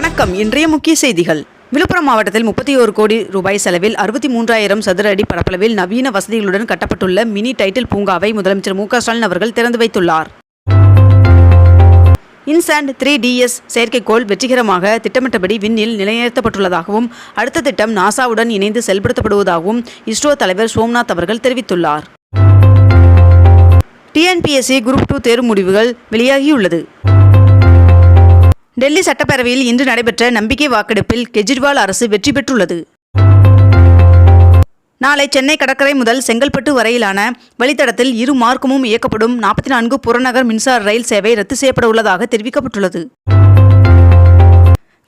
வணக்கம். இன்றைய முக்கிய செய்திகள். விழுப்புரம் மாவட்டத்தில் முப்பத்தி ஒரு கோடி ரூபாய் செலவில் அறுபத்தி மூன்றாயிரம் சதுர அடி பரப்பளவில் நவீன வசதிகளுடன் கட்டப்பட்டுள்ள மினி டைட்டில் பூங்காவை முதலமைச்சர் மு ஸ்டாலின் அவர்கள் திறந்து வைத்துள்ளார். இன்சாண்ட் த்ரீ டிஎஸ் செயற்கைக்கோள் வெற்றிகரமாக திட்டமிட்டபடி விண்ணில் நிலைநிறுத்தப்பட்டுள்ளதாகவும் அடுத்த திட்டம் நாசாவுடன் இணைந்து செயல்படுத்தப்படுவதாகவும் இஸ்ரோ தலைவர் சோம்நாத் அவர்கள் தெரிவித்துள்ளார். டிஎன்பிஎஸ்சி குரூப் டூ தேர்வு முடிவுகள் வெளியாகியுள்ளது. டெல்லி சட்டப்பேரவையில் இன்று நடைபெற்ற நம்பிக்கை வாக்கெடுப்பில் கெஜ்ரிவால் அரசு வெற்றி பெற்றுள்ளது. நாளை சென்னை கடற்கரை முதல் செங்கல்பட்டு வரையிலான வழித்தடத்தில் இரு மார்க்கமும் இயக்கப்படும் நாற்பத்தி நான்கு புறநகர் மின்சார ரயில் சேவை ரத்து செய்யப்பட உள்ளதாக தெரிவிக்கப்பட்டுள்ளது.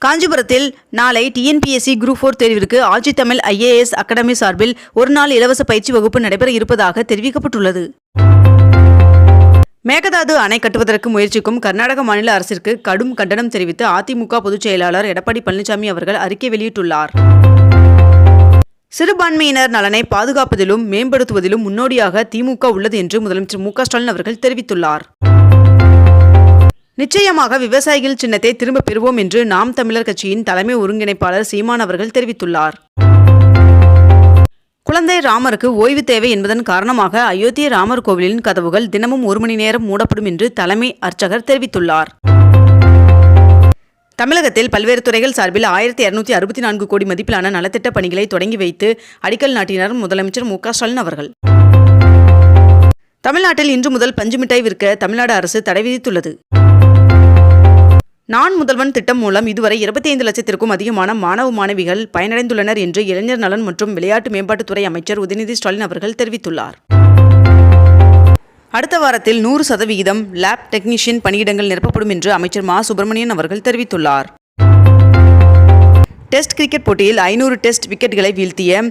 காஞ்சிபுரத்தில் நாளை டிஎன்பிஎஸ்சி குரூப் ஃபோர் தேர்விற்கு ஆட்சி தமிழ் ஐஏஎஸ் அகாடமி சார்பில் ஒருநாள் இலவச பயிற்சி வகுப்பு நடைபெற இருப்பதாக தெரிவிக்கப்பட்டுள்ளது. மேகதாது அணை கட்டுவதற்கு முயற்சிக்கும் கர்நாடக மாநில அரசிற்கு கடும் கண்டனம் தெரிவித்து அதிமுக பொதுச் செயலாளர் எடப்பாடி பழனிசாமி அவர்கள் அறிக்கை வெளியிட்டுள்ளார். சிறுபான்மையினர் நலனை பாதுகாப்பதிலும் மேம்படுத்துவதிலும் முன்னோடியாக திமுக உள்ளது என்று முதலமைச்சர் மு ஸ்டாலின் அவர்கள் தெரிவித்துள்ளார். நிச்சயமாக விவசாயிகள் சின்னத்தை திரும்ப பெறுவோம் என்று நாம் தமிழர் கட்சியின் தலைமை ஒருங்கிணைப்பாளர் சீமான் அவர்கள் தெரிவித்துள்ளார். குழந்தை ராமருக்கு ஓய்வு தேவை என்பதன் காரணமாக அயோத்திய ராமர் கோவிலின் கதவுகள் தினமும் ஒரு மணி நேரம் மூடப்படும் என்று தலைமை அர்ச்சகர் தெரிவித்துள்ளார். தமிழகத்தில் பல்வேறு துறைகள் சார்பில் ஆயிரத்தி இருநூத்தி அறுபத்தி நான்கு கோடி மதிப்பிலான நலத்திட்ட பணிகளை தொடங்கி வைத்து அடிக்கல் நாட்டினார் முதலமைச்சர் மு ஸ்டாலின் அவர்கள். தமிழ்நாட்டில் இன்று முதல் பஞ்சு மிட்டாய் விற்க தமிழ்நாடு அரசு தடை விதித்துள்ளது. நான் முதல்வன் திட்டம் மூலம் இதுவரை இருபத்தி ஐந்து லட்சத்திற்கும் அதிகமான மாணவ மாணவிகள் பயனடைந்துள்ளனர் என்று இளைஞர் நலன் மற்றும் விளையாட்டு மேம்பாட்டுத்துறை அமைச்சர் உதயநிதி ஸ்டாலின் அவர்கள் தெரிவித்துள்ளார். அடுத்த வாரத்தில் நூறு சதவிகிதம் லேப் டெக்னீஷியன் பணியிடங்கள் நிரப்பப்படும் என்று அமைச்சர் மா. சுப்பிரமணியன் அவர்கள் தெரிவித்துள்ளார். டெஸ்ட் கிரிக்கெட் போட்டியில் ஐநூறு டெஸ்ட் விக்கெட்டுகளை வீழ்த்திய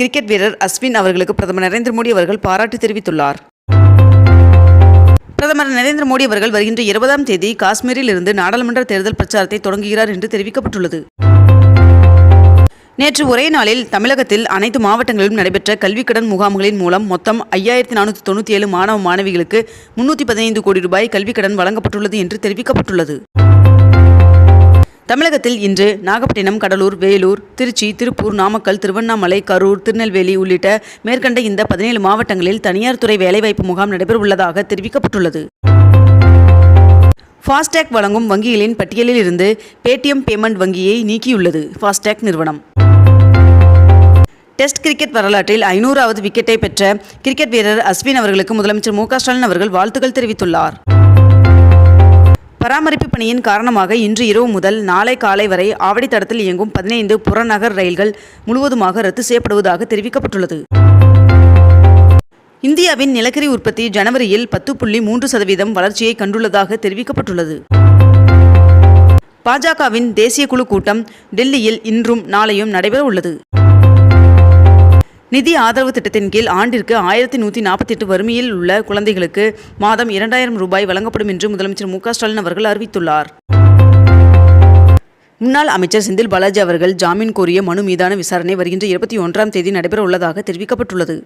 கிரிக்கெட் வீரர் அஸ்வின் அவர்களுக்கு பிரதமர் நரேந்திர மோடி அவர்கள் பாராட்டு தெரிவித்துள்ளார். பிரதமர் நரேந்திர மோடி அவர்கள் வருகின்ற இருபதாம் தேதி காஷ்மீரில் இருந்து நாடாளுமன்ற தேர்தல் பிரச்சாரத்தை தொடங்குகிறார் என்று தெரிவிக்கப்பட்டுள்ளது. நேற்று ஒரே நாளில் தமிழகத்தில் அனைத்து மாவட்டங்களிலும் நடைபெற்ற கல்விக் கடன் முகாம்களின் மூலம் மொத்தம் ஐயாயிரத்தி நானூற்றி தொண்ணூற்றி ஏழு மாணவ மாணவிகளுக்கு முன்னூற்றி பதினைந்து கோடி ரூபாய் கல்விக்கடன் வழங்கப்பட்டுள்ளது என்று தெரிவிக்கப்பட்டுள்ளது. தமிழகத்தில் இன்று நாகப்பட்டினம் கடலூர் வேலூர் திருச்சி திருப்பூர் நாமக்கல் திருவண்ணாமலை கரூர் திருநெல்வேலி உள்ளிட்ட மேற்கண்ட இந்த பதினேழு மாவட்டங்களில் தனியார் துறை வேலைவாய்ப்பு முகாம் நடைபெறவுள்ளதாக தெரிவிக்கப்பட்டுள்ளது. ஃபாஸ்டேக் வழங்கும் வங்கிகளின் பட்டியலில் இருந்து பேடிஎம் பேமெண்ட் வங்கியை நீக்கியுள்ளது ஃபாஸ்டேக் நிறுவனம். டெஸ்ட் கிரிக்கெட் வரலாற்றில் ஐநூறாவது விக்கெட்டை பெற்ற கிரிக்கெட் வீரர் அஸ்வின் அவர்களுக்கு முதலமைச்சர் மு க ஸ்டாலின் அவர்கள் வாழ்த்துக்கள் தெரிவித்துள்ளார். பராமரிப்பு பணியின் காரணமாக இன்று இரவு முதல் நாளை காலை வரை ஆவடி தடத்தில் இயங்கும் பதினைந்து புறநகர் ரயில்கள் முழுவதுமாக ரத்து செய்யப்படுவதாக தெரிவிக்கப்பட்டுள்ளது. இந்தியாவின் நிலக்கரி உற்பத்தி ஜனவரியில் பத்து புள்ளி மூன்று சதவீதம் வளர்ச்சியை கண்டுள்ளதாக தெரிவிக்கப்பட்டுள்ளது. பாஜகவின் தேசிய குழு கூட்டம் டெல்லியில் இன்றும் நாளையும் நடைபெற உள்ளது. நிதி ஆதரவு திட்டத்தின் கீழ் ஆண்டிற்கு ஆயிரத்தி நூற்றி நாற்பத்தி எட்டு வறுமையில் உள்ள குழந்தைகளுக்கு மாதம் இரண்டாயிரம் ரூபாய் வழங்கப்படும் என்று முதலமைச்சர் மு ஸ்டாலின் அவர்கள் அறிவித்துள்ளார். முன்னாள் அமைச்சர் செந்தில் பாலாஜி அவர்கள் ஜாமீன் கோரிய மனு மீதான விசாரணை வருகின்ற இருபத்தி ஒன்றாம் தேதி நடைபெற உள்ளதாக தெரிவிக்கப்பட்டுள்ளது.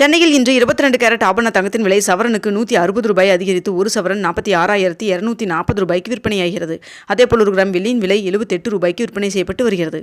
சென்னையில் இன்று இருபத்தி ரெண்டு கேரட் ஆபரண தங்கத்தின் விலை சவரனுக்கு நூற்றி அறுபது ரூபாய் அதிகரித்து ஒரு சவரன் நாற்பத்தி ஆறாயிரத்தி இரநூத்தி நாற்பது ரூபாய்க்கு விற்பனையாகிறது. அதேபோல் ஒரு கிராம் வெள்ளியின் விலை எழுபத்தெட்டு ரூபாய்க்கு விற்பனை செய்யப்பட்டு வருகிறது.